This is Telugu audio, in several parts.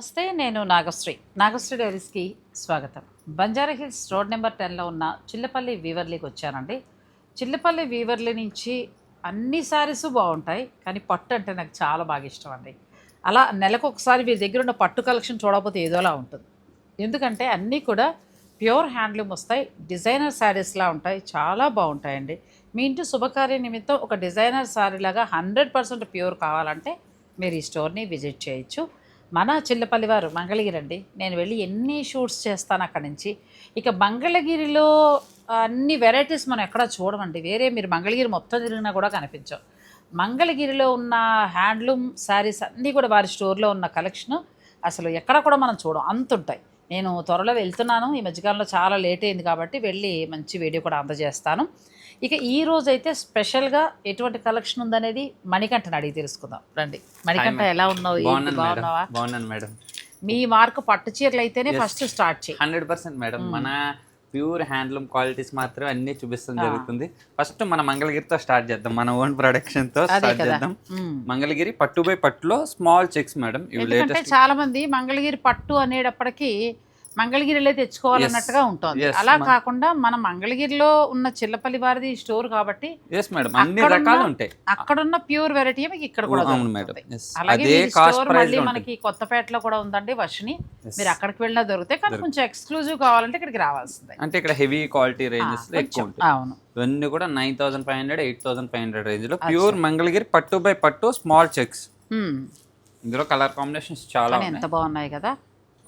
నమస్తే నేను నాగశ్రీ. నాగశ్రీ డైరీస్కి స్వాగతం. బంజారా హిల్స్ రోడ్ నెంబర్ టెన్లో ఉన్న చిల్లపల్లి వీవర్లీకి వచ్చానండి. చిల్లపల్లి వీవర్లీ నుంచి అన్ని శారీస్ బాగుంటాయి కానీ పట్టు అంటే నాకు చాలా బాగా ఇష్టం అండి. అలా నెలకు ఒకసారి వీరి దగ్గర ఉన్న పట్టు కలెక్షన్ చూడకపోతే ఏదోలా ఉంటుంది. ఎందుకంటే అన్నీ కూడా ప్యూర్ హ్యాండ్లూమ్ వస్తాయి డిజైనర్ శారీస్లా ఉంటాయి చాలా బాగుంటాయండి. మీ ఇంటి శుభకార్య నిమిత్తం ఒక డిజైనర్ శారీ లాగా హండ్రెడ్ పర్సెంట్ ప్యూర్ కావాలంటే మీరు ఈ స్టోర్ని విజిట్ చేయొచ్చు. మన చిల్లపల్లి వారు మంగళగిరి అండి. నేను వెళ్ళి ఎన్ని షూట్స్ చేస్తాను అక్కడి నుంచి. ఇక మంగళగిరిలో అన్ని వెరైటీస్ మనం ఎక్కడా చూడమండి. వేరే మీరు మంగళగిరి మొత్తం తిరిగినా కూడా కనిపించవు. మంగళగిరిలో ఉన్న హ్యాండ్లూమ్ శారీస్ అన్నీ కూడా వారి స్టోర్లో ఉన్న కలెక్షన్ అసలు ఎక్కడ కూడా మనం చూడం అంత ఉంటాయి నేను త్వరలో వెళ్తున్నాను. ఈ మధ్యకాలంలో చాలా లేట్ అయింది కాబట్టి వెళ్ళి మంచి వీడియో కూడా అందజేస్తాను. ఇక ఈ రోజు అయితే స్పెషల్గా ఎటువంటి కలెక్షన్ ఉందనేది మణికంఠని అడిగి తెలుసుకుందాం. రండి. మణికంఠ ఎలా ఉన్నావు? బాగున్నాను మేడం. బాగున్నావా? బాగున్నాను మేడం. మీ మార్క్ పట్టు చీరలు అయితేనే ఫస్ట్ స్టార్ట్ చేయి. Hundred percent madam. మన ప్యూర్ హ్యాండ్లూమ్ క్వాలిటీస్ మాత్రమే అన్ని చూపిస్తాం జరుగుతుంది. ఫస్ట్ మన మంగళగిరితో స్టార్ట్ చేద్దాం. మన ఓన్ ప్రొడక్షన్తో స్టార్ట్ చేద్దాం. మంగళగిరి పట్టు బై పట్టులో స్మాల్ చెక్స్ మేడం. ఇవి చాలా మంది మంగళగిరి పట్టు అనేటప్పటికి మంగళగిరిలో తెచ్చుకోవాలన్నట్టుగా ఉంటుంది. అలా కాకుండా మన మంగళగిరిలో ఉన్న చిల్లపల్లి వారిది స్టోర్ కాబట్టి ఎస్ మేడం అన్ని రకాలు ఉంటాయి అక్కడున్న ప్యూర్ వెరైటీ మీకు ఇక్కడ కూడా. అలాగే స్టోర్ మళ్ళీ మనకి కొత్తపేటలో కూడా ఉందండి వర్షిని. మీరు అక్కడికి వెళ్ళినా దొరుకుతాయి. కానీ కొంచెం ఎక్స్క్లూజివ్ కావాలంటే ఇక్కడికి రావాల్సిందే. అంటే ఇక్కడ హెవీ క్వాలిటీ రేంజెస్ ఎక్కువ అవును. ఇవన్నీ కూడా nine thousand five hundred eight thousand five hundred రేంజ్లో ప్యూర్ మంగళగిరి పట్టు బై పట్టు స్మాల్ చెక్స్. ఇందులో కలర్ కాంబినేషన్స్ చాలా ఎంత బాగున్నాయి కదా.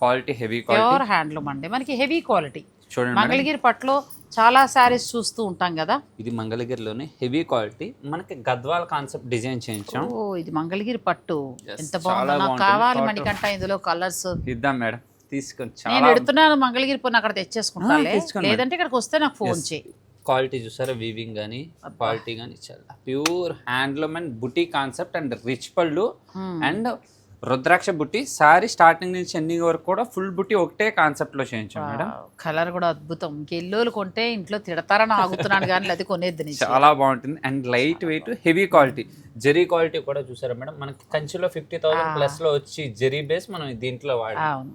Quality heavy quality. Pure handloom అండి. మనకి హెవీ క్వాలిటీ. చూడండి మంగళగిరి పట్టులో చాలా శారీస్ చూస్తూ ఉంటాం కదా? ఇది మంగళగిరిలోనే హెవీ క్వాలిటీ. మనకి గద్వాల్ కాన్సెప్ట్ డిజైన్ చేయించాం. ఓ ఇది మంగళగిరి పట్టు. ఎంత బాగుందో. కావాలి. మనకంట ఇందులో కలర్స్ ఇద్దాం మేడం. తీసుకొని నేను పెడుతున్నాను మంగళగిరి పోనీ అక్కడ తెచ్చుకోండి లేదంటే ఇక్కడికి వస్తే నాకు ఫోన్ చేయి క్వాలిటీ చూసారా? వీవింగ్ కానీ క్వాలిటీ కానీ చాలా. ప్యూర్ హ్యాండ్లూమ్ అండ్ బుటీ కాన్సెప్ట్ అండ్ రిచ్ పళ్ళు Hmm. అండ్ రుద్రాక్ష బుట్టి సారీ స్టార్టింగ్ నుంచి ఎండింగ్ వరకు కూడా ఫుల్ బుట్టి ఒకటే కాన్సెప్ట్లో చేయించాం మేడం. కలర్ కూడా అద్భుతం. ఇంకెల్లోలు కొంటే ఇంట్లో తిడతారని ఆగుతున్నాను కానీ అది కొనేద్ది నుంచి చాలా బాగుంటుంది. And light weight heavy quality. Zari quality కూడా చూసారా మేడం? మనకి కంచిలో ఫిఫ్టీ థౌసండ్ ప్లస్లో వచ్చి జెరీ బేస్ మనం దీంట్లో వాడాం.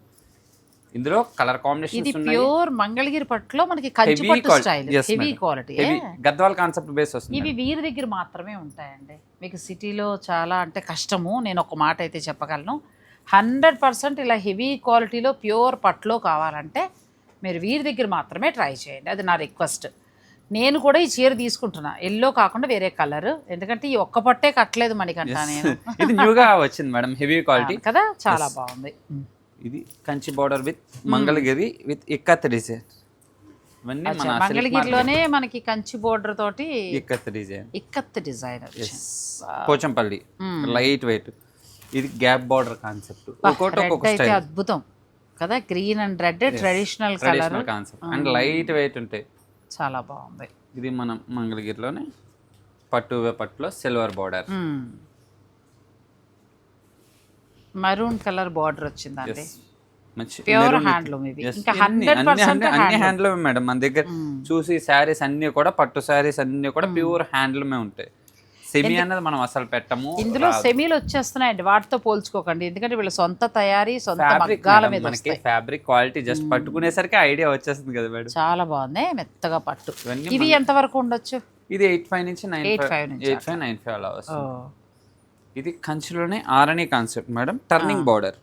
ఇందులో కలర్ ఇది కాంబినేషన్స్ ఉన్నాయి. ప్యూర్ మంగళగిరి పట్టులో మనకి కంచి పట్టు. Style heavy. Quality Gadwal concept base వస్తుంది ఇవి వీరి దగ్గర మాత్రమే ఉంటాయండి. మీకు సిటీలో చాలా అంటే కష్టము నేను ఒక మాట అయితే చెప్పగలను. హండ్రెడ్ పర్సెంట్ ఇలా హెవీ క్వాలిటీలో ప్యూర్ పట్టులో కావాలంటే మీరు వీరి దగ్గర మాత్రమే ట్రై చేయండి. అది నా రిక్వెస్ట్. నేను కూడా ఈ చీర తీసుకుంటున్నా. ఎల్లో కాకుండా వేరే కలర్. ఎందుకంటే ఈ ఒక్క పట్టే కట్టలేదు మనకంట నేను. ఇది న్యూగా వచ్చింది మేడం హెవీ క్వాలిటీ. కదా? చాలా బాగుంది. ఇది Kanchi border with Mangalagiri with ikat design. మంగళగిరిలోనే మనకి కంచి బోర్డర్ తోటి ikat design ikat design Pochampalli. Light weight ఇది గ్యాప్ బార్డర్ కాన్సెప్ట్ ఒక్కొక్కటి అద్భుతం. కదా green and red traditional colour concept and light weight ఉంటాయి చాలా బాగుంది. ఇది మనం మంగళగిరిలోనే పట్టు పట్టులో silver border maroon colour border వచ్చిందండి. మంచి ప్యూర్ హ్యాండ్లూమ్ ఇవి. ఇంకా అన్ని- హండ్రెడ్ పర్సెంట్ అన్ని- హ్యాండ్లూమ్ మేడం. మన దగ్గర చూసి శారీస్ అన్ని కూడా పట్టు శారీస్ అన్ని కూడా ప్యూర్ హ్యాండ్లూమే ఉంటాయి. సెమీ అన్నది మనం అసలు పెట్టము ఇందులో సెమీలు వచ్చేస్తున్నాయండి. వాటితో పోల్చుకోకండి. ఎందుకంటే వీళ్ళ సొంత తయారీ సొంత ఫ్యాబ్రిక్ మగ్గాల మీద మనకి ఫ్యాబ్రిక్ క్వాలిటీ జస్ట్ పట్టుకునేసరికి ఐడియా వచ్చేస్తుంది కదా మేడం. చాలా బాగుంది. మెత్తగా పట్టు. ఇవి ఎంత వరకు ఉండొచ్చు? ఇది ఎయిట్ ఫైవ్ నుంచి nine 8.5 five eight five nine five అలా వస్తుంది. ఇది కంచిలోనే Arani concept madam. Turning border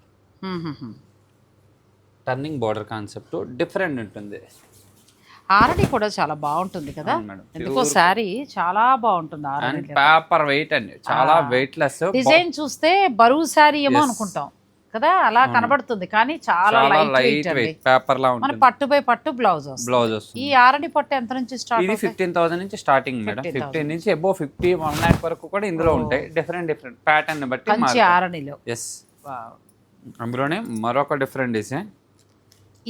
turning border concept different ఉంటుంది. ఆరడి కూడా చాలా బాగుంటుంది కదా. ఎందుకో శారీ చాలా బాగుంటుంది ఆరడి పేపర్ వెయిట్ అండి చాలా వెయిట్ లెస్ డిజైన్ చూస్తే బరువు శారీ ఏమో అనుకుంటాం కదా? అలా కనబడుతుంది కానీ చాలా లైట్ వెయిట్ పేపర్ లా ఉంటుంది. పట్టు బై పట్టు బ్లౌజ్ బ్లౌజ్ ఈ ఆరడి పట్టు ఎంత నుంచి స్టార్ట్ ఇది ఫిఫ్టీన్ థౌసండ్ నుంచి స్టార్టింగ్ మేడం. ఫిఫ్టీన్ నుంచి అబో ఫిఫ్టీ వన్ ల్యాక్ వరకు కూడా ఇందులో ఉంటాయి. డిఫరెంట్ డిఫరెంట్ ప్యాటర్న్ బట్టి మంచి ఆరణిలో ఎస్ అందులోనే మరొక డిఫరెంట్ డిజైన్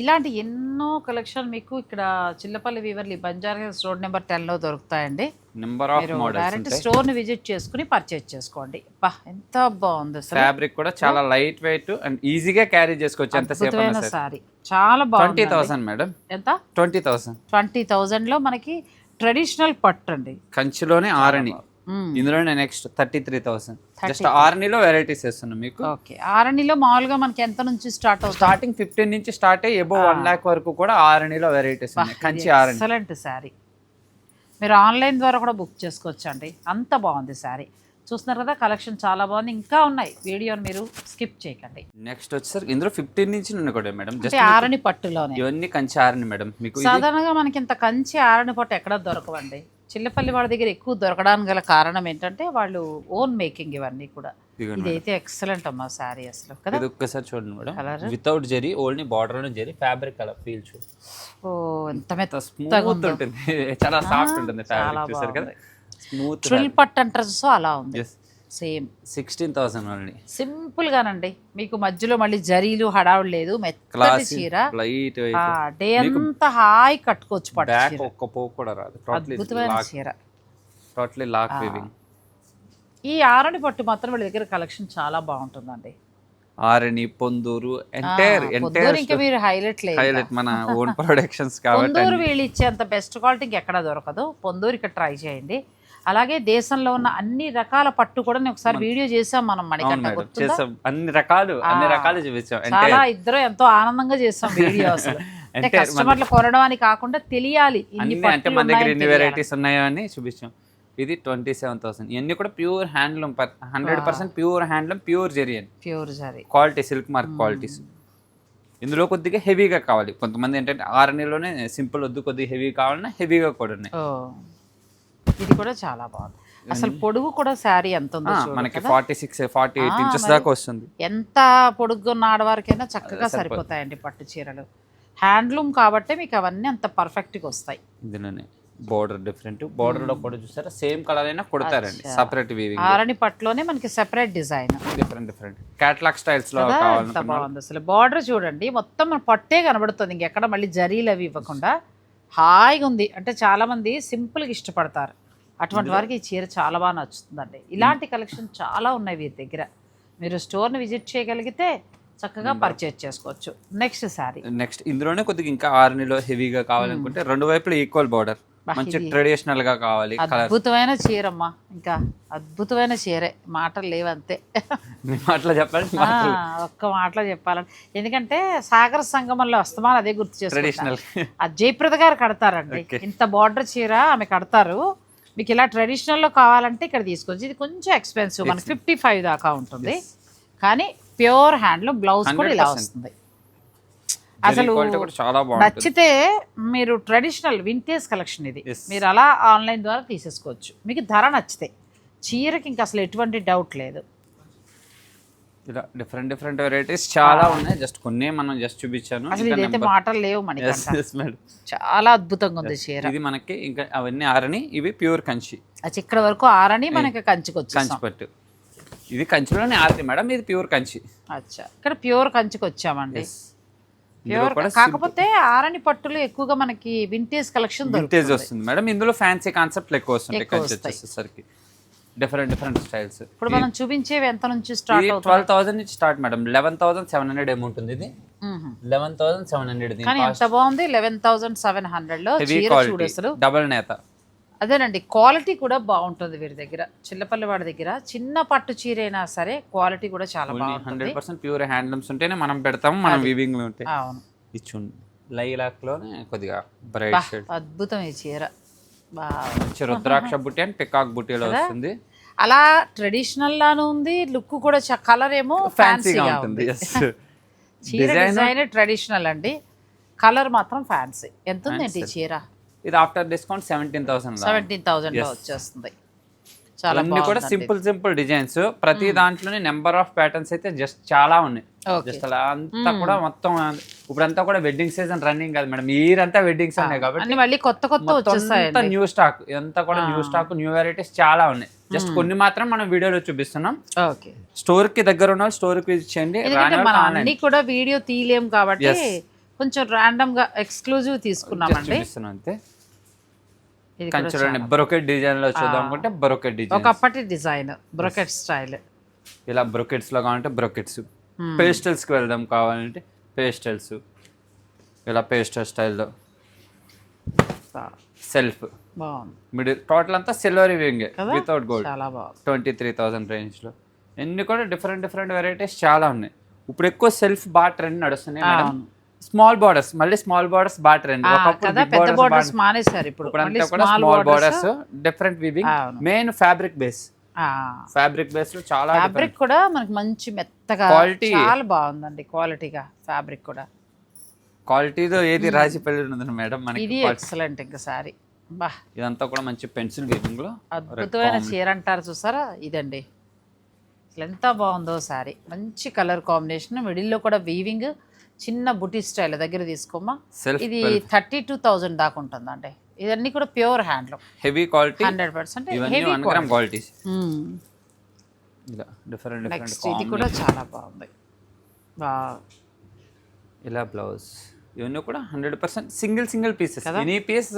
ఇలాంటి ఎన్నో కలెక్షన్ మీకు ఇక్కడ చిల్లపల్లి వీవర్లి బంజారా హిల్స్ రోడ్ నెంబర్ టెన్లో దొరుకుతాయండి నెంబర్ ఆఫ్ డైరెక్ట్ స్టోర్ని విజిట్ చేసుకుని పర్చేజ్ చేసుకోండి. బా ఎంత బాగుంది ఫ్యాబ్రిక్ కూడా చాలా లైట్ వెయిట్ అండ్ ఈజీగా క్యారీ చేసుకోవచ్చు అద్భుతమైన సారీ. చాలా బాగుంది ట్వంటీ థౌసండ్ మేడం ఎంత? ట్వంటీ థౌసండ్ ట్వంటీ థౌజండ్లో మనకి ట్రెడిషనల్ పట్టు అండి. కంచిలోనే ఆరణి ఇందులోనే next thirty three thousand just ఆర్నీలో varieties వేస్తున్నాం మీకు. ఓకే ఆరణిలో మామూలుగా మనకి ఎంత నుంచి స్టార్ట్ అవుతుంది? స్టార్టింగ్ ఫిఫ్టీన్ నుంచి స్టార్ట్ అయ్యి ఎబో వన్ లాక్ వరకు కూడా ఆరణిలో వెరైటీస్ ఉన్నాయి. కంచి ఆరణి ఎక్సలెంట్ శారీ మీరు ఆన్లైన్ ద్వారా కూడా బుక్ చేసుకోవచ్చు అండి అంత బాగుంది శారీ చూస్తున్నారు కదా కలెక్షన్ చాలా బాగుంది. ఇంకా ఉన్నాయి. వీడియోని మీరు స్కిప్ చేయకండి. నెక్స్ట్ వచ్చేసరికి ఇందులో ఫిఫ్టీన్ నుంచి ఉన్నాయి కూడా మేడం జస్ట్ ఆరణి పట్టులోనే. ఇవన్నీ కంచి ఆరణి మేడం మీకు సాధారణంగా మనకి ఇంత కంచి ఆరణి పట్టు ఎక్కడ దొరకవండి? చిల్లపల్లి వాళ్ళ దగ్గర ఎక్కువ దొరకడానికి గల కారణం ఏంటంటే వాళ్ళు ఓన్ మేకింగ్ ఇవన్నీ కూడా. ఇదైతే ఎక్సలెంట్ అమ్మా శారీ అసలు కదా? ఇది ఒక్కసారి చూడండి madam. Colour? Without zari only border zari fabric colour feel చూడు ఓ ఎంత మెత్త స్మూత్ ఉంటుంది. చాలా సాఫ్ట్ ఉంటుంది ఫ్యాబ్రిక్ చూసారు కదా? స్మూత్ ట్రిల్ పట్టు అంటారు సో అలా ఉంది. Same. Sixteen thousand only simple గానండి మీకు మధ్యలో మళ్ళీ జరీలు హడావుడు లేదు. మెత్తటి చీర. లైట్ డే అంతా హాయి కట్టుకోవచ్చు బ్యాక్ ఒక్క పోగు కూడా రాదు. అద్భుతమైన చీర. టోటలీ లాక్ వీవింగ్ ఈ ఆరణి పట్టు మాత్రం వీళ్ళ దగ్గర కలెక్షన్ చాలా బాగుంటుందండి. ఆరణి పొందూరు ఎంటైర్ ఎంటైర్ ఇంకా మీరు హైలైట్ లేదు. హైలైట్ మన ఓన్ ప్రొడక్షన్స్ కాబట్టి పొందూరు వీళ్ళు ఇచ్చేంత బెస్ట్ క్వాలిటీ ఎక్కడ దొరకదు. పొందూరు ఇక్కడ ట్రై చేయండి. అలాగే దేశంలో ఉన్న అన్ని రకాల పట్టు కూడా నేను ఒకసారి వీడియో చేసాం మనం చేసాం అన్ని రకాలు అన్ని రకాలు చూపించాం. చాలా ఇద్దరు ఎంతో ఆనందంగా చేసాం వీడియో అసలు. అంటే కస్టమర్లు కొనడం అని కాకుండా తెలియాలి అంటే మన దగ్గర ఎన్ని. వెరైటీస్ ఉన్నాయో అని చూపించాం. ఇది ట్వంటీ సెవెన్ థౌసండ్ ఇవన్నీ కూడా pure handloom hundred percent pure handloom pure జెరియన్ pure zari quality silk mark qualities ఇందులో కొద్దిగా హెవీగా కావాలి. కొంతమంది ఏంటంటే ఆరణిలోనే సింపుల్ వద్దు కొద్దిగా హెవీ కావాలన్నా హెవీగా కూడా ఉన్నాయి. ఇది కూడా చాలా బాగుంది. అసలు పొడుగు కూడా శారీ ఎంత ఉందో మనకి. Forty six forty eight inches. దాకా వస్తుంది. ఎంత పొడుగ్గా ఉన్న ఆడవారికైనా చక్కగా సరిపోతాయండి పట్టు చీరలు. హ్యాండ్లూమ్ కాబట్టి మీకు అవన్నీ అంత పర్ఫెక్ట్గా వస్తాయి. ఇందులోనే బోర్డర్ డిఫరెంట్ బోర్డర్లో కూడా చూసారా? సేమ్ కలర్ అయినా కొడతారండి. సపరేట్ వీవింగ్ ఆరణి పట్టులోనే మనకి separate design different different catalogue స్టైల్స్లో బాగుంది అసలు. బార్డర్ చూడండి మొత్తం మన పట్టే కనబడుతుంది. ఇంకెక్కడ మళ్ళీ జరీలు అవి ఇవ్వకుండా. హాయిగా ఉంది అంటే చాలా మంది సింపుల్గా ఇష్టపడతారు. అటువంటి వారికి ఈ చీర చాలా బాగా నచ్చుతుందండి. ఇలాంటి కలెక్షన్ చాలా ఉన్నాయి వీరి దగ్గర. మీరు స్టోర్ని విజిట్ చేయగలిగితే చక్కగా పర్చేజ్ చేసుకోవచ్చు. నెక్స్ట్ శారీ నెక్స్ట్ ఇందులోనే కొద్దిగా ఇంకా ఆర్నీలో హెవీగా కావాలనుకుంటే రెండు వైపులు ఈక్వల్ బార్డర్. మంచి ట్రెడిషనల్గా కావాలి అద్భుతమైన చీరమ్మా. ఇంకా అద్భుతమైన చీరే. మాటలు లేవంతే. అట్లా చెప్పాలి ఒక్క మాటలో చెప్పాలంటే ఎందుకంటే సాగర సంగమంలో వస్తామని అదే గుర్తు చేసుకుంటాను ట్రెడిషనల్ ఆ జయప్రద గారు కడతారండి. ఇంత బార్డర్ చీర ఆమె కడతారు. మీకు ఇలా ట్రెడిషనల్లో కావాలంటే ఇక్కడ తీసుకోవచ్చు. ఇది కొంచెం ఎక్స్పెన్సివ్ మనకి ఫిఫ్టీ ఫైవ్ దాకా ఉంటుంది. కానీ ప్యూర్ హ్యాండ్లో బ్లౌజ్ కూడా ఇలా 100%. వస్తుంది. అసలు నచ్చితే మీరు ట్రెడిషనల్ వింటేజ్ కలెక్షన్ ఇది. మీరు అలా ఆన్లైన్ ద్వారా తీసేసుకోవచ్చు. మీకు ధర నచ్చితే. చీరకి ఇంకా అసలు ఎటువంటి డౌట్ లేదు. ఇలా డిఫరెంట్ డిఫరెంట్ వెరైటీస్ చాలా ఉన్నాయి. జస్ట్ కొన్ని మనం జస్ట్ చూపించాను. అసలు ఇదైతే మాటలు లేవు మనకి. చాలా అద్భుతంగా ఉంది చీర. ఇది మనకి ఇంకా అవన్నీ ఆరని ఇవి ప్యూర్ కంచి. అది ఇక్కడ వరకు ఆరని మనకి కంచికి కంచి పట్టు. ఇది కంచిలోనే ఆరని మేడం ఇది ప్యూర్ కంచి. అచ్చా ఇక్కడ ప్యూర్ కంచికి వచ్చామండి. ప్యూర్ కాకపోతే ఆరని పట్టులు ఎక్కువగా మనకి వింటేజ్ కలెక్షన్ వింటేజ్ వస్తుంది మేడం ఇందులో ఫ్యాన్సీ కాన్సెప్ట్ ఎక్కువ వస్తుంది కంచి. వచ్చేసరికి డిఫరెంట్ డిఫరెంట్ స్టైల్స్. ఇప్పుడు మనం చూపించేవి ఎంత నుంచి స్టార్ట్ అవుతుంది ట్వెల్వ్ థౌసండ్ నుంచి start madam. Eleven thousand seven hundred ఏముంటుంది ఇది. లెవెన్ థౌసండ్ సెవెన్ హండ్రెడ్ కానీ ఎంత బాగుంది? లెవెన్ థౌసండ్ సెవెన్ హండ్రెడ్లో చూడు అసలు డబల్ నేత. అదేనండి క్వాలిటీ కూడా బాగుంటుంది వీరి దగ్గర. చిల్లపల్లి వాడి దగ్గర చిన్న పట్టు చీర అయినా సరే క్వాలిటీ కూడా చాలా బాగుంటుంది. హండ్రెడ్ పర్సెంట్ ప్యూర్ హ్యాండ్లూమ్స్ ఉంటేనే మనం పెడతాం మనం వీవింగ్లో ఉంటాయి అవును. ఇచ్చుండి లైలాక్లోనే కొద్దిగా బ్రైట్ షేడ్ అద్భుతం ఈ చీర. మంచి రుద్రాక్ష బుట్టి అండ్ పికాక్ బుట్టీలో వస్తుంది. అలా ట్రెడిషనల్ లాను ఉంది లుక్ కూడా కలర్ ఏమో ఫ్యాన్సీగా ఉంటుంది డిజైన్ ట్రెడిషనల్ అండి. కలర్ మాత్రం ఫ్యాన్సీ ఎంత ఉందండి చీర? ఇది after discount seventeen thousand seventeen థౌసండ్లో వచ్చేస్తుంది. అన్ని కూడా. Simple simple designs. ప్రతి దాంట్లోనే నెంబర్ ఆఫ్ ప్యాటర్న్స్ అయితే జస్ట్ చాలా ఉన్నాయి. జస్ట్ అలా అంతా కూడా మొత్తం ఇప్పుడంతా కూడా వెడ్డింగ్ సీజన్ రన్నింగ్ కాదు మేడం. అంతా వెడ్డింగ్స్ ఉన్నాయి కాబట్టి మళ్ళీ కొత్త కొత్త వచ్చేస్తాయండి. న్యూ స్టాక్ ఎంత కూడా న్యూ స్టాక్ న్యూ వెరైటీస్ చాలా ఉన్నాయి. జస్ట్ కొన్ని మాత్రం మనం వీడియోలో చూపిస్తున్నాం. ఓకే. స్టోర్కి దగ్గర ఉన్న స్టోర్కి విజిట్ చేయండి. ఎందుకంటే రాని మనం వాళ్ళకి అన్ని కూడా వీడియో తీయలేం కాబట్టి. కొంచెం ర్యాండమ్గా ఎక్స్క్లూజివ్ తీసుకున్నామండి. చూపిస్తున్నాం అంతే. కంచులోని బ్రొకెట్ డిజైన్లో చూద్దాం అనుకుంటే బ్రొకెట్ డిజైన్ ఒకప్పటి డిజైన్ బ్రొకెట్ స్టైల్. ఇలా బ్రొకెట్స్లో కావాలంటే బ్రొకెట్స్. పేస్టల్స్కి వెళ్దాం కావాలంటే పేస్టల్స్. ఇలా పేస్టల్ స్టైల్లో. సెల్ఫ్. మిడిల్ టోటల్ అంతా సిల్వర్ వింగ్? Without gold. చాలా బాగుంది. ట్వంటీ త్రీ థౌసండ్ రేంజ్లో. ఎన్ని కూడా డిఫరెంట్ డిఫరెంట్ వెరైటీస్ చాలా ఉన్నాయి. ఇప్పుడు ఎక్కువ సెల్ఫ్ బా ట్రెండ్ నడుస్తున్నాయి. స్మాల్ బార్డర్స్ మళ్ళీ స్మాల్ బార్డర్స్ బా ట్రెండ్ ఆ, ఒకప్పుడు కదా big పెద్ద బోర్డర్స్ మానేశారు ఇప్పుడు. కూడా small. Borders. Different weaving. Main fabric base. Fabric బేస్లో చాలా ఫ్యాబ్రిక్ కూడా మనకి మంచి మెత్తగా Quality. చాలా బాగుందండి క్వాలిటీగా ఫ్యాబ్రిక్ కూడా. క్వాలిటీలో ఏది రాజీ పెళ్ళి ఉంది మేడం మనకి ఇది. ఎక్సలెంట్ ఇంకా సారీ. బా. ఇదంతా కూడా మంచి పెన్సిల్ వీవింగ్లో. అద్భుతమైన చీర అంటారు చూసారా? ఇదండి. అసలు ఎంత బాగుందో సారీ. మంచి కలర్ కాంబినేషన్ మిడిల్లో కూడా వీవింగ్ చిన్న బుటీ స్టైల్ దగ్గర తీసుకోమా ఇది థర్టీ టూ థౌజండ్ దాకా ఉంటుందండి. ఇదన్నీ కూడా pure handloom. Heavy quality hundred percent heavy qualities Hmm. ఇలా డిఫరెంట్ నెక్స్ట్ ఇది కూడా చాలా బాగుంది. ఇలా బ్లౌజ్ ఇవన్నీ కూడా hundred percent single single pieces any piece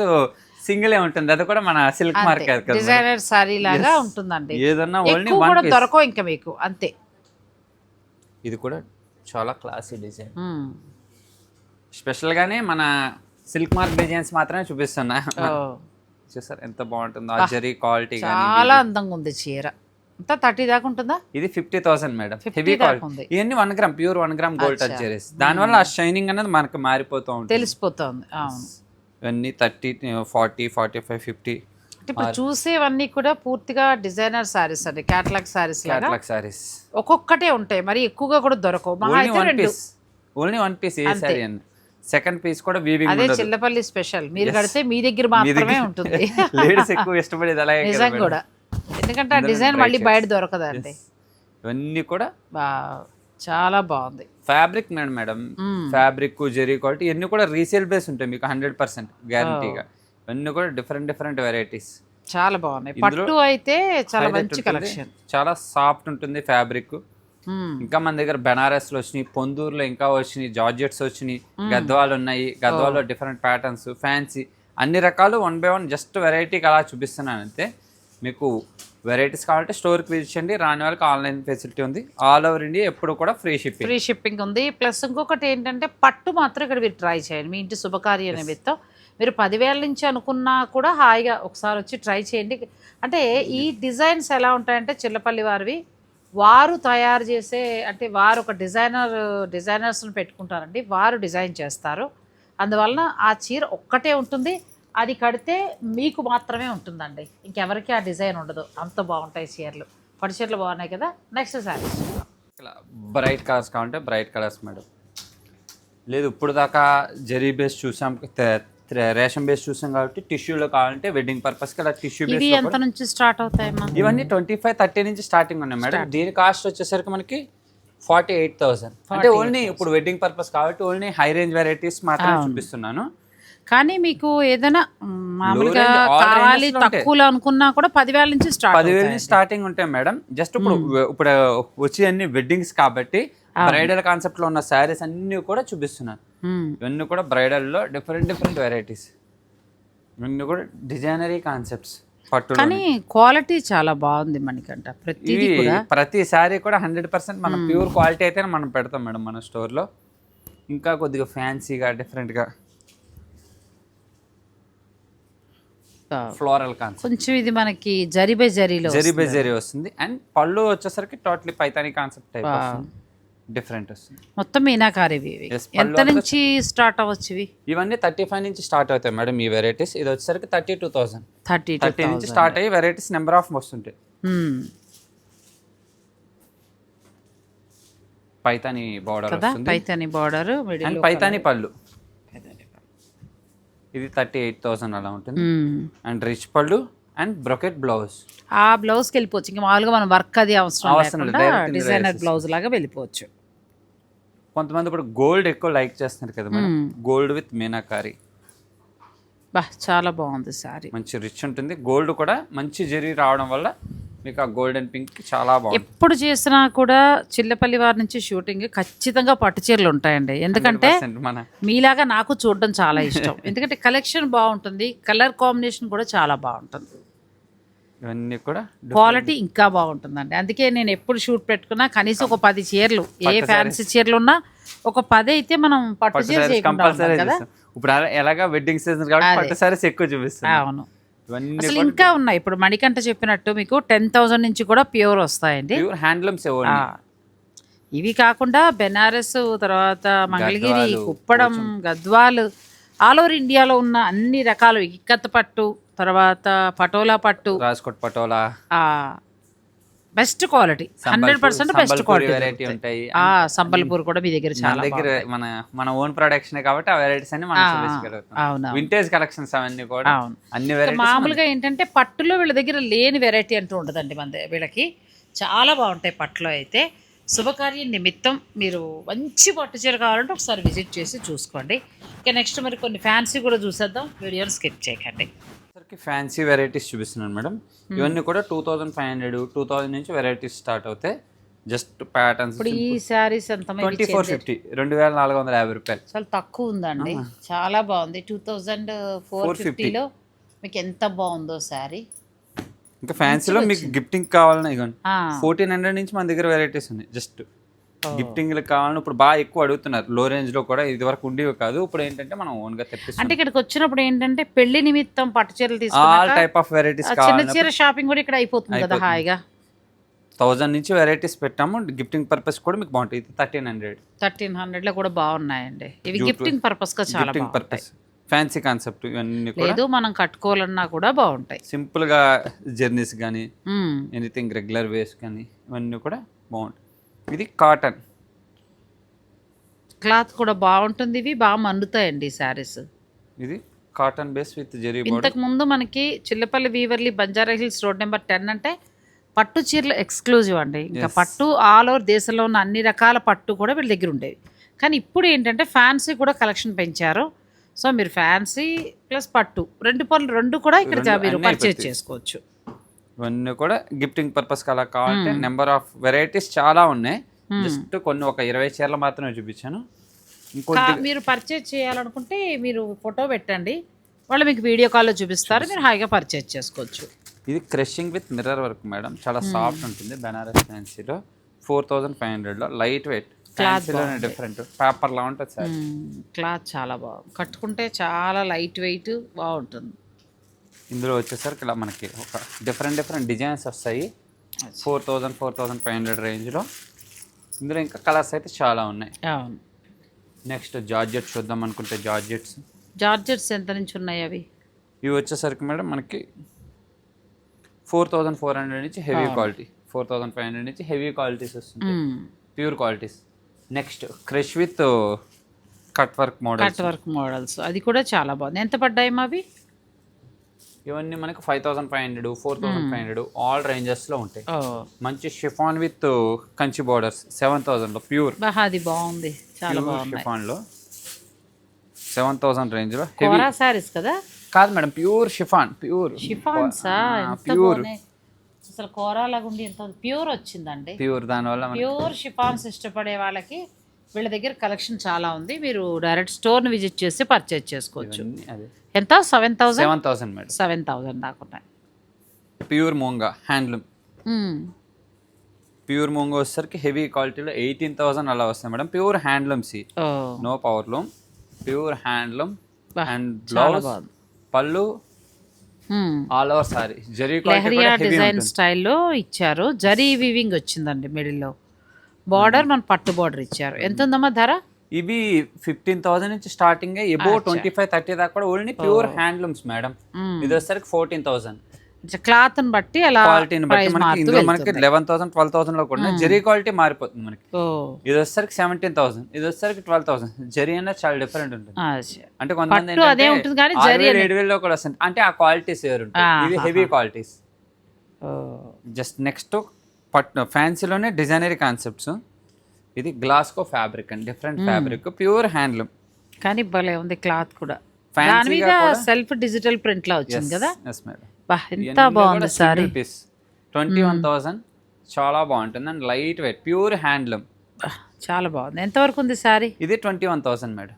single ఏ ఉంటుంది. అది కూడా మన సిల్క్ మార్కెట్ డిజైనర్ సారీ లాగా ఉంటుందండి. ఏదన్నా ఓన్లీ వన్ దొరకవు ఇంకా మీకు. అంతే. ఇది కూడా చాలా క్లాసీ డిజైన్. Hmm. స్పెషల్ గానే మన సిల్క్ మార్క్ డిజైన్స్ మాత్రమే చూపిస్తున్నా. చూసారు ఎంత బాగుంటుందో. ఆ జరీ క్వాలిటీ చాలా అందంగా ఉంది చీర. అంతా థర్టీ దాకా ఉంటుందా? ఇది fifty thousand madam. 50 heavy quality. ఇవన్నీ one gram pure one gram gold touch zaris దానివల్ల ఆ షైనింగ్ అనేది మనకు మారిపోతూ ఉంటుంది. తెలిసిపోతుంది ఇవన్నీ thirty forty forty five fifty ఇప్పుడు చూసేవన్నీ కూడా పూర్తిగా డిజైనర్ సారీస్ అండి క్యాటలాగ్ సారీస్ లాగా. క్యాట్లాగ్ సారీస్ ఒక్కొక్కటే ఉంటాయి మరి ఎక్కువగా కూడా దొరకవు. మహా అయితే వన్ రెండు. Piece only one piece a sari అని సెకండ్ పీస్ కూడా వీవింగ్ అదే చిల్లపల్లి స్పెషల్ మీరు కడితే మీ దగ్గర మాత్రమే ఉంటుంది. లేడీస్ ఎక్కువ ఇష్టపడేది అలాగే నిజం. కూడా. ఎందుకంటే ఆ డిజైన్ మళ్ళీ. బయట దొరకదండి. ఇవన్నీ కూడా చాలా బాగుంది. Fabric madam madam. Fabric zari quality ఇవన్నీ కూడా రీసేల్ బేస్ ఉంటాయి మీకు హండ్రెడ్ పర్సెంట్ గ్యారంటీగా ఇవన్నీ కూడా డిఫరెంట్ డిఫరెంట్ వెరైటీస్ చాలా బాగున్నాయి. పట్టు అయితే చాలా మంచి కలెక్షన్ చాలా సాఫ్ట్ ఉంటుంది ఫ్యాబ్రిక్ ఇంకా మన దగ్గర బెనారస్లో వచ్చినాయి పొందూరులో ఇంకా వచ్చినాయి జార్జెట్స్ వచ్చినాయి గద్వాలు ఉన్నాయి. గద్వాలో డిఫరెంట్ ప్యాటర్న్స్ ఫ్యాన్సీ అన్ని రకాలు వన్ బై వన్ జస్ట్ వెరైటీకి అలా చూపిస్తున్నాను అంతే. మీకు వెరైటీస్ కావాలంటే స్టోర్కి విజిట్ రాని వాళ్ళకి ఆన్లైన్ ఫెసిలిటీ ఉంది. ఆల్ ఓవర్ ఇండియా ఎప్పుడు కూడా ఫ్రీ షిప్పింగ్ ఫ్రీ షిప్పింగ్ ఉంది. ప్లస్ ఇంకొకటి ఏంటంటే పట్టు మాత్రం ఇక్కడ మీరు ట్రై చేయండి. మీ ఇంటి శుభకార్య నిమిత్తం. మీరు పదివేల నుంచి అనుకున్నా కూడా హాయిగా ఒకసారి వచ్చి ట్రై చేయండి. అంటే ఈ డిజైన్స్ ఎలా ఉంటాయంటే చిల్లపల్లి వారివి. వారు తయారు చేసే అంటే వారు ఒక డిజైనర్ డిజైనర్స్ని పెట్టుకుంటారండి. వారు డిజైన్ చేస్తారు. అందువలన ఆ చీర ఒక్కటే ఉంటుంది. అది కడితే మీకు మాత్రమే ఉంటుందండి. ఇంకెవరికి ఆ డిజైన్ ఉండదు. అంత బాగుంటాయి చీరలు. పట్టు చీరలు బాగున్నాయి కదా? నెక్స్ట్ సారీ. ఇలా బ్రైట్ కలర్స్ కావాలంటే బ్రైట్ కలర్స్ మేడం. లేదు ఇప్పుడు దాకా జరీ బేస్ చూసాం రేషన్ బేస్ చూసాం కాబట్టి టిష్యూలో కావాలంటే వెడ్డింగ్ పర్పస్కి అలా టిష్యూ బేస్ ఎంత నుంచి స్టార్ట్ అవుతాయమ్మా? ఇవన్నీ ట్వంటీ ఫైవ్ థర్టీ నుంచి స్టార్టింగ్ ఉన్నాయి మేడం. దీని కాస్ట్ వచ్చేసరికి మనకి ఫార్టీ ఎయిట్ థౌసండ్. అంటే ఓన్లీ ఇప్పుడు వెడ్డింగ్ పర్పస్ కాబట్టి ఓన్లీ హై రేంజ్ వెరైటీస్ మాత్రమే చూపిస్తున్నాను. కానీ మీకు ఏదైనా మామూలుగా కావాలి. తక్కువలో అనుకున్నా కూడా పదివేల నుంచి స్టార్ట్ పదివేల నుంచి స్టార్టింగ్ ఉంటాయి మేడం. జస్ట్ ఇప్పుడు ఇప్పుడు వచ్చి అన్ని వెడ్డింగ్స్ కాబట్టి బ్రైడల్ కాన్సెప్ట్లో ఉన్న శారీస్ అన్ని కూడా చూపిస్తున్నాను. ఇవన్నీ కూడా బ్రైడల్లో డిఫరెంట్ డిఫరెంట్ వెరైటీస్ ఇవన్నీ కూడా డిజైనరీ కాన్సెప్ట్స్ పట్టు కానీ క్వాలిటీ చాలా బాగుంది మనకంట కూడా ప్రతి శారీ కూడా హండ్రెడ్ పర్సెంట్ మనం ప్యూర్ క్వాలిటీ అయితేనే మనం పెడతాం మేడం మన store లో. ఇంకా కొద్దిగా ఫ్యాన్సీగా గా ఆ, ఫ్లోరల్ కాన్సెప్ట్ కొంచెం ఇది మనకి జరి బై జరీలో జరీ బై జరీ వస్తుంది. అండ్ పళ్ళు వచ్చేసరికి టోటలీ పైతాని కాన్సెప్ట్ టైప్ వస్తుంది. డిఫరెంట్ వస్తుంది. మొత్తం ఇవి. Yes, ఎంత నుంచి స్టార్ట్ అవ్వచ్చు ఇవి? ఇవన్నీ థర్టీ ఫైవ్ నుంచి స్టార్ట్ అవుతాయి మేడం ఈ వెరైటీస్. ఇది వచ్చేసరికి thirty two thousand. Thirty thirty నుంచి స్టార్ట్ అయ్యి వెరైటీస్ నెంబర్ ఆఫ్ వస్తుంటాయి. పైతాని బార్డర్ కదా వస్తుంది. పైతని బార్డర్ అండ్ పైతాని పళ్ళు. ఇది థర్టీ ఎయిట్ థౌసండ్ అలా ఉంటుంది. అండ్ రిచ్ పళ్ళు అండ్ బ్రొకెట్ బ్లౌజ్. ఆ బ్లౌజ్కి వెళ్ళిపోవచ్చు. ఇంకా మామూలుగా మనం వర్క్ అది అవసరం లేకుండా డిజైనర్ బ్లౌజ్ లాగా వెళ్ళిపోవచ్చు. కొంతమంది ఇప్పుడు గోల్డ్ ఎక్కువ లైక్ చేస్తున్నారు కదా గోల్డ్ విత్ మీనాకారి. బా చాలా బాగుంది సారీ. మంచి రిచ్ ఉంటుంది. గోల్డ్ కూడా మంచి జరీ రావడం వల్ల మీకు ఆ గోల్డెన్ పింక్ చాలా బాగుంది. ఎప్పుడు చేసినా కూడా చిల్లపల్లి వారి నుంచి షూటింగ్ ఖచ్చితంగా పట్టు చీరలు ఉంటాయండి. ఎందుకంటే 100% మన మీలాగా నాకు చూడడం చాలా ఇష్టం. ఎందుకంటే కలెక్షన్ బాగుంటుంది. కలర్ కాంబినేషన్ కూడా చాలా బాగుంటుంది. ఇవన్నీ కూడా క్వాలిటీ ఇంకా బాగుంటుందండి. అందుకే నేను ఎప్పుడు షూట్ పెట్టుకున్నా కనీసం ఒక పది చీరలు ఏ ఫ్యాన్సీ చీరలు ఉన్నా ఒక పది అయితే మనం పట్టు చీర కదా. ఇప్పుడు ఎలాగా వెడ్డింగ్ సీజన్ కాబట్టి పట్టు సారీస్ ఎక్కువ చూపిస్తాం అవును. అసలు ఇంకా ఉన్నాయి. ఇప్పుడు మణికంఠ చెప్పినట్టు మీకు టెన్ థౌసండ్ నుంచి కూడా ప్యూర్ వస్తాయండి. ప్యూర్ హ్యాండ్లూమ్స్ ఇవి కాకుండా బెనారస్ తర్వాత మంగళగిరి కుప్పడం గద్వాల్ ఆల్ ఓవర్ ఇండియాలో ఉన్న అన్ని రకాలు ఇక్కత్ పట్టు తర్వాత పటోలా పట్టు. Rajkot patola. Best quality. Hundred percent best variety quality ఉంటాయి. సంబల్పూర్ కూడా మీ దగ్గర చాలా దగ్గర మన మన ఓన్ ప్రొడక్షన్ కాబట్టి ఆ వెరైటీస్ అన్ని మనం ఆ, వింటేజ్ కలెక్షన్స్ అవన్నీ కూడా అవును. అన్ని వెరైటీస్ మామూలుగా ఏంటంటే పట్టులో వీళ్ళ దగ్గర లేని వెరైటీ అంటూ ఉండదండి మన వీళ్ళకి. చాలా బాగుంటాయి పట్టులో అయితే. శుభకార్యం నిమిత్తం మీరు మంచి పట్టు చీర కావాలంటే ఒకసారి విజిట్ చేసి చూసుకోండి. ఇంకా నెక్స్ట్ మరి కొన్ని ఫ్యాన్సీ కూడా చూసేద్దాం. వీడియోని స్కిప్ చేయకండి. ఫ్యాన్సీ వెరైటీస్ చూపిస్తున్నాను మేడం. ఇవన్నీ కూడా two thousand five hundred two thousand నుంచి వెరైటీస్ స్టార్ట్ అవుతాయి జస్ట్ ప్యాటర్న్స్ ఇప్పుడు ఈ శారీస్ ఎంత ట్వంటీ ఫోర్ ఫిఫ్టీ రెండు వేల నాలుగు వందల యాభై రూపాయలు. చాలా తక్కువ ఉందండి. చాలా బాగుంది. Two thousand four 450. ఫిఫ్టీలో మీకు ఎంత బాగుందో శారీ. ఇంకా ఫ్యాన్సీలో మీకు గిఫ్టింగ్ కావాలన్నా ఇవ్వండి. ఫోర్టీన్ హండ్రెడ్ నుంచి మన దగ్గర వెరైటీస్ ఉన్నాయి జస్ట్ గిఫ్టింగ్ కావాలని ఇప్పుడు బాగా ఎక్కువ అడుగుతున్నారు. లో రేంజ్లో కూడా ఇది వరకు ఉండేవి కాదు. ఇప్పుడు ఏంటంటే మనం ఓన్గా తెప్పిస్తాం అంటే ఇక్కడికి వచ్చినప్పుడు ఏంటంటే పెళ్ళి నిమిత్తం పట్టు చీరలు ఆల్ తీసుకున్నాక టైప్ ఆఫ్ వెరైటీస్ చిన్న కావాలి చీర షాపింగ్ కూడా ఇక్కడ అయిపోతుంది కదా అయిపోతుంది. హాయిగా. థౌజండ్ నుంచి వెరైటీస్ పెట్టాము. గిఫ్టింగ్ పర్పస్ కూడా మీకు బాగుంటుంది. ఇది థర్టీన్ హండ్రెడ్ థర్టీన్ హండ్రెడ్లో కూడా బాగున్నాయండి. ఇవి గిఫ్టింగ్ పర్పస్గా చాలా గిఫ్టింగ్ బాగుంటాయి. పర్పస్ ఫ్యాన్సీ కాన్సెప్ట్ ఇవన్నీ కూడా. లేదు మనం కట్టుకోవాలన్నా కూడా బాగుంటాయి. సింపుల్గా జర్నీస్ కానీ మ్మ్. ఎనీథింగ్ రెగ్యులర్ వేస్ కానీ ఇవన్నీ కూడా బాగుంటాయి. ఇది కాటన్. క్లాత్ కూడా బాగుంటుంది ఇవి బాగా మండుతాయండి ఈ శారీస్. ఇది కాటన్ బేస్ విత్ జెరీ ఇంతకు ముందు మనకి Chillapalli వీవర్లీ Banjara hills road number ten అంటే పట్టు చీరలు ఎక్స్క్లూజివ్ అండి. ఇంకా. పట్టు ఆల్ ఓవర్ దేశంలో ఉన్న అన్ని రకాల పట్టు కూడా వీళ్ళ దగ్గర ఉండేవి. కానీ ఇప్పుడు ఏంటంటే ఫ్యాన్సీ కూడా కలెక్షన్ పెంచారు. సో మీరు ఫ్యాన్సీ ప్లస్ పట్టు రెండు పనులు రెండు కూడా ఇక్కడ మీరు పర్చేజ్. చేసుకోవచ్చు. ఇవన్నీ కూడా గిఫ్టింగ్ పర్పస్ అలా కావాలంటే నెంబర్ ఆఫ్ వెరైటీస్ చాలా ఉన్నాయి. జస్ట్ కొన్ని ఒక ఇరవై చీరలు మాత్రమే చూపించాను. మీరు పర్చేజ్ చేయాలనుకుంటే మీరు ఫోటో పెట్టండి. వాళ్ళు మీకు వీడియో కాల్లో చూపిస్తారు. మీరు హాయిగా పర్చేజ్ చేసుకోవచ్చు. ఇది crushing with mirror work madam చాలా సాఫ్ట్ ఉంటుంది. బెనారస్ ఫ్యాన్సీలో ఫోర్ థౌజండ్ ఫైవ్ హండ్రెడ్లో లైట్ వెయిట్ ఫ్యాన్సీలోనే డిఫరెంట్ పేపర్ లా ఉంటుంది సార్ క్లాత్ చాలా బాగుంది. కట్టుకుంటే చాలా లైట్ వెయిట్ బాగుంటుంది. ఇందులో వచ్చేసరికి ఇలా మనకి ఒక డిఫరెంట్ డిఫరెంట్ డిజైన్స్ వస్తాయి. Four thousand four thousand five hundred రేంజ్లో ఇందులో ఇంకా కలర్స్ అయితే చాలా ఉన్నాయి. అవును. నెక్స్ట్ జార్జెట్ చూద్దాం అనుకుంటే జార్జెట్స్. జార్జెట్స్ ఎంత నుంచి ఉన్నాయి అవి? ఇవి వచ్చేసరికి మేడం మనకి ఫోర్ థౌజండ్ ఫోర్ హండ్రెడ్ నుంచి heavy quality four thousand five hundred నుంచి హెవీ క్వాలిటీస్ వస్తుంది. Pure qualities next crush with cut work model cut work models అది కూడా చాలా బాగుంది. ఎంత పడ్డాయి అవి? ఇవన్నీ మనకి five thousand five hundred four thousand five hundred all రేంజెస్లో ఉంటాయి. ఓ. మంచి chiffon with Kanchi borders seven థౌసండ్లో pure బాగా అది బాగుంది. చాలా ప్యూర్ బాగున్నాయి. షిఫాన్లో సెవెన్ థౌసండ్ రేంజ్లో హెవీ కోరా శారీస్ కదా? కాదు మేడం ప్యూర్ షిఫాన్ ప్యూర్ షిఫాన్సా ఎంత ప్యూర్ అసలు కోరా లాగా ఉండి ఎంత ప్యూర్ వచ్చిందండి. ప్యూర్ దానివల్ల ప్యూర్ షిఫాన్స్ ఇష్టపడే వాళ్ళకి వీళ్ళ దగ్గర కలెక్షన్ చాలా ఉంది. మీరు డైరెక్ట్ స్టోర్ని విజిట్ చేసి పర్చేజ్ చేసుకోవచ్చు. ఎంత? Seven thousand? Seven thousand madam. Seven thousand దాకా pure moonga handloom. Pure moonga వచ్చేసరికి హెవీ క్వాలిటీలో ఎయిటీన్ థౌసండ్ అలా వస్తాయి madam. Pure handloom C. Oh. No power loom. Pure handloom and blouse. పళ్ళు. All over sari. Zari design స్టైల్లో ఇచ్చారు. జరీ వివింగ్ వచ్చిందండి మిడిల్లో. బార్డర్ మన పట్టు బార్డర్ ఇచ్చారు. ఎంత ఉందమ్మా ధర? ఇవి ఫిఫ్టీన్ థౌసండ్ నుంచి starting above twenty five thirty దాకా కూడా ఓన్లీ ప్యూర్ హ్యాండ్లూమ్స్ మేడం. ఇది వచ్చేసరికి ఫోర్టీన్ థౌసండ్ క్లాత్ని బట్టి అలా క్వాలిటీని బట్టి మనకి ఇందులో మనకి. లెవెన్ థౌసండ్ ట్వెల్వ్ థౌసండ్లో కూడా జరీ క్వాలిటీ మారిపోతుంది మనకి. ఇది వచ్చేసరికి సెవెంటీన్ థౌసండ్ ఇది వచ్చేసరికి ట్వెల్వ్ థౌసండ్ జరీ అనేది చాలా డిఫరెంట్ ఉంటుంది. అంటే కొంతమంది పట్టు అదే ఉంటుంది కానీ జరీ ఏంటంటే ఏడు వేలలో కూడా వస్తుంది. అంటే ఆ క్వాలిటీస్ వేరు ఉంటాయి ఇవి హెవీ క్వాలిటీస్. జస్ట్ నెక్స్ట్ పట్టు ఫ్యాన్సీలోనే డిజైనరీ కాన్సెప్ట్స్. ఇది గ్లాస్కో ఫ్యాబ్రిక్ అండి. డిఫరెంట్ ఫ్యాబ్రిక్ ప్యూర్ హ్యాండ్లూమ్ కానీ భలే ఉంది క్లాత్ కూడా. దాని మీద సెల్ఫ్ డిజిటల్ ప్రింట్ లా వచ్చింది కదా? ఎంత బాగుంది sari. Piece twenty one thousand చాలా బాగుంటుంది. And light weight pure handloom చాలా బాగుంది. ఎంతవరకు ఉంది సారీ? ఇది twenty one thousand madam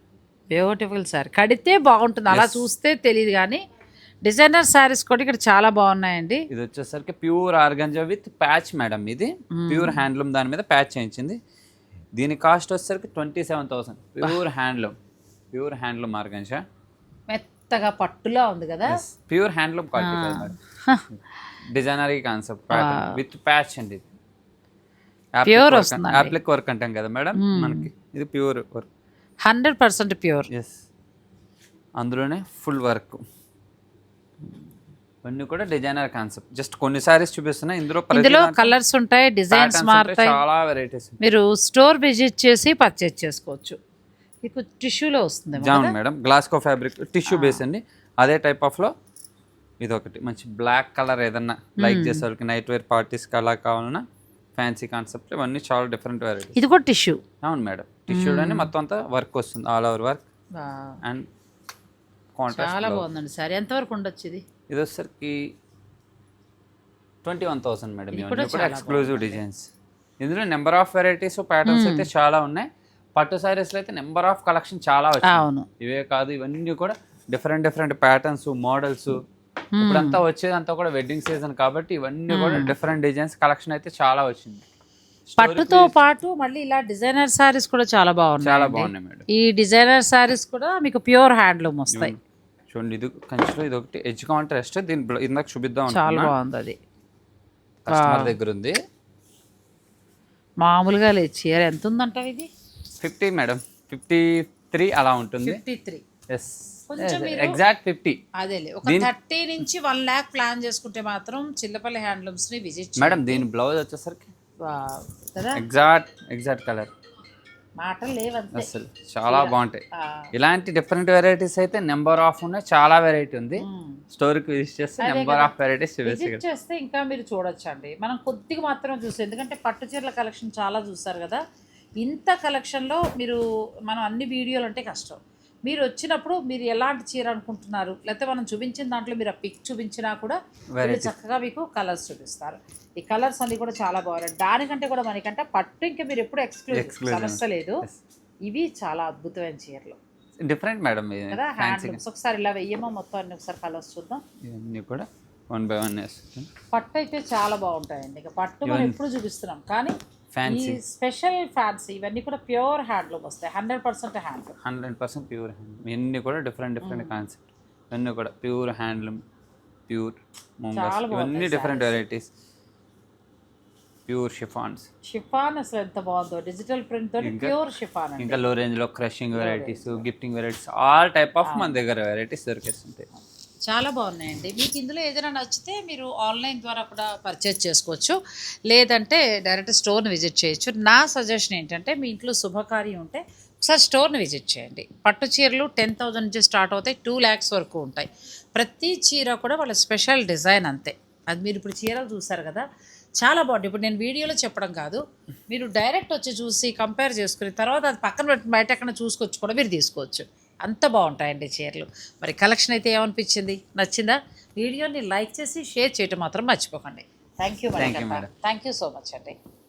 beautiful sari. కడితే బాగుంటుంది. అలా చూస్తే తెలియదు కానీ డిజైనర్ శారీస్ కూడా ఇక్కడ చాలా బాగున్నాయండి. ఇది వచ్చేసరికి pure organza with patch madam ఇది. ప్యూర్ హ్యాండ్లూమ్ దాని మీద ప్యాచ్ చేయించింది. దీని కాస్ట్ వచ్చేసరికి twenty seven thousand. Pure handloom. Pure handloom organza. మెత్తగా పట్టులా ఉంది కదా? Pure handloom quality designery concept with patch అండి వస్తుందండి. యాప్లిక్ వర్క్ అంటాం కదా మేడం మనకి. ఇది pure work hundred percent pure. Yes అందులోనే ఫుల్ వర్క్. ఇవన్నీ కూడా డిజైనర్ కాన్సెప్ట్. జస్ట్ కొన్ని సారీస్ చూపిస్తున్నా ఇందులో ఇందులో కలర్స్ ఉంటాయి డిజైన్స్ మారుతాయి. చాలా వెరైటీస్ మీరు స్టోర్ విజిట్ చేసి పర్చేజ్ చేసుకోవచ్చు. మీకు టిష్యూలో వస్తుంది John madam Glasgow fabric tissue base అండి. అదే టైప్ ఆఫ్లో ఇది ఒకటి మంచి బ్లాక్ కలర్ ఏదన్నా లైక్ చేసే వాళ్ళకి నైట్ వేర్ పార్టీస్ అలా కావాలన్నా ఫ్యాన్సీ కాన్సెప్ట్ ఇవన్నీ చాలా డిఫరెంట్ వెరైటీ ఇది కూడా టిష్యూ అవును మేడం. టిష్యూలోనే మొత్తం అంతా వర్క్ వస్తుంది ఆల్ ఓవర్ వర్క్ అండ్ చాలా బాగుందండి సారీ. ఎంతవరకు ఉండొచ్చు ఇది? ఇది వచ్చేసరికి ట్వంటీ వన్ థౌసండ్ మేడం ఇవన్నీ కూడా చాలా ఎక్స్క్లూజివ్ డిజైన్స్ ఇందులో నెంబర్ ఆఫ్ వెరైటీస్ ప్యాటర్న్స్ అయితే చాలా ఉన్నాయి. పట్టు సారీస్లో అయితే నెంబర్ ఆఫ్ కలెక్షన్ చాలా అవును. ఇవే కాదు ఇవన్నీ కూడా డిఫరెంట్ డిఫరెంట్ ప్యాటర్న్స్ మోడల్స్ ఇప్పుడంతా వచ్చేదంతా కూడా వెడ్డింగ్ సీజన్ కాబట్టి ఇవన్నీ కూడా డిఫరెంట్ డిజైన్స్ కలెక్షన్ అయితే చాలా వచ్చింది. పట్టుతో పాటు మళ్ళీ ఇలా డిజైనర్ సారీస్ కూడా చాలా బాగున్నాయి చాలా బాగున్నాయి మేడం. ఈ డిజైనర్ సారీస్ కూడా మీకు ప్యూర్ హ్యాండ్లూమ్ వస్తాయి. చూడండి ఇది కంచిలో ఇది ఒకటి ఎడ్జ్ కాంట్రాస్ట్ దీని బ్ల- ఇందాక చూపిద్దాం చాలా బాగుంది అది కస్టమర్ దగ్గర ఉంది. మామూలుగా లేదు. చీర ఎంత ఉందంటావు ఇది? Fifty madam. ఫిఫ్టీ త్రీ అలా ఉంటుంది. Fifty three. Yes exact fifty అదేలే. ఒక థర్టీ నుంచి వన్ ల్యాక్ ప్లాన్ చేసుకుంటే మాత్రం చిల్లపల్లి హ్యాండ్లూమ్స్ని విజిట్ మేడం దీని బ్లౌజ్ వచ్చేసరికి కదా? ఎగ్జాక్ట్ ఎగ్జాక్ట్ కలర్ మాటలు లేవంతే అసలు చాలా బాగుంటాయి. ఇలాంటి డిఫరెంట్ వెరైటీస్ అయితే నెంబర్ ఆఫ్ ఉన్నాయి. చాలా వెరైటీ ఉంది. స్టోర్కి విజిట్ చేస్తే నెంబర్ ఆఫ్ వెరైటీస్ విజిట్ చేస్తే ఇంకా మీరు చూడొచ్చండి. మనం కొద్దిగా మాత్రమే చూసాం ఎందుకంటే పట్టు చీరల కలెక్షన్ చాలా చూస్తారు కదా. ఇంత కలెక్షన్లో మీరు మనం అన్ని వీడియోలు అంటే కష్టం. మీరు వచ్చినప్పుడు మీరు ఎలాంటి చీర అనుకుంటున్నారు? లేకపోతే మనం చూపించిన దాంట్లో మీరు ఆ పిక్ చూపించినా కూడా వీళ్ళు చక్కగా మీకు కలర్స్ చూపిస్తారు. ఈ కలర్స్ అన్ని కూడా చాలా బాగున్నాయి. దానికంటే కూడా మనకంటే పట్టు ఇంకా మీరు ఎప్పుడు ఎక్స్క్లూజివ్. సమస్య లేదు ఇవి చాలా అద్భుతమైన చీరలు. డిఫరెంట్ మేడం కదా? హ్యాండ్లూమ్స్ ఒకసారి ఇలా వెయ్యమో మొత్తం అన్ని ఒకసారి కలర్స్ చూద్దాం. ఇవన్నీ కూడా వన్ బై వన్ పట్టు అయితే చాలా బాగుంటాయండి. ఇక పట్టు మనం ఎప్పుడు చూపిస్తున్నాం. కానీ ఫ్యాన్సీ స్పెషల్ ఫ్యాన్సీ ఇవన్నీ కూడా ప్యూర్ హ్యాండ్లూమ్ వస్తాయి. Hundred percent handloom hundred percent pure handloom ఇవన్నీ కూడా డిఫరెంట్ డిఫరెంట్ కాన్సెప్ట్ ఇవన్నీ కూడా ప్యూర్ హ్యాండ్లూమ్ ప్యూర్ ముంగస్ చాలా ఇవన్నీ different varieties pure chiffons chiffon అసలు ఎంత బాగుందో. డిజిటల్ ప్రింట్ తోటి ప్యూర్ షిఫాన్ ఇంకా లో రేంజ్లో crushing varieties gifting varieties all type of మన దగ్గర వెరైటీస్ దొరికేస్తుంటాయి. చాలా బాగున్నాయండి. మీకు ఇందులో ఏదైనా నచ్చితే మీరు ఆన్లైన్ ద్వారా కూడా పర్చేజ్ చేసుకోవచ్చు. లేదంటే డైరెక్ట్ స్టోర్ని విజిట్ చేయొచ్చు. నా సజెషన్ ఏంటంటే మీ ఇంట్లో శుభకార్యం ఉంటే ఒకసారి స్టోర్ని విజిట్ చేయండి. పట్టు చీరలు టెన్ థౌజండ్ నుంచి స్టార్ట్ అవుతాయి. టూ ల్యాక్స్ వరకు ఉంటాయి. ప్రతి చీర కూడా వాళ్ళ స్పెషల్ డిజైన్ అంతే. అది మీరు ఇప్పుడు చీరలు చూసారు కదా చాలా బాగుంది. ఇప్పుడు నేను వీడియోలో చెప్పడం కాదు. మీరు డైరెక్ట్ వచ్చి చూసి కంపేర్ చేసుకుని తర్వాత అది పక్కన పెట్టి బయట ఎక్కడ చూసుకొచ్చి కూడా మీరు తీసుకోవచ్చు. అంత బాగుంటాయండి చీరలు. మరి కలెక్షన్ అయితే ఏమనిపించింది? నచ్చిందా? వీడియోని లైక్ చేసి షేర్ చేయటం మాత్రం మర్చిపోకండి. Thank you thank you so much అండి.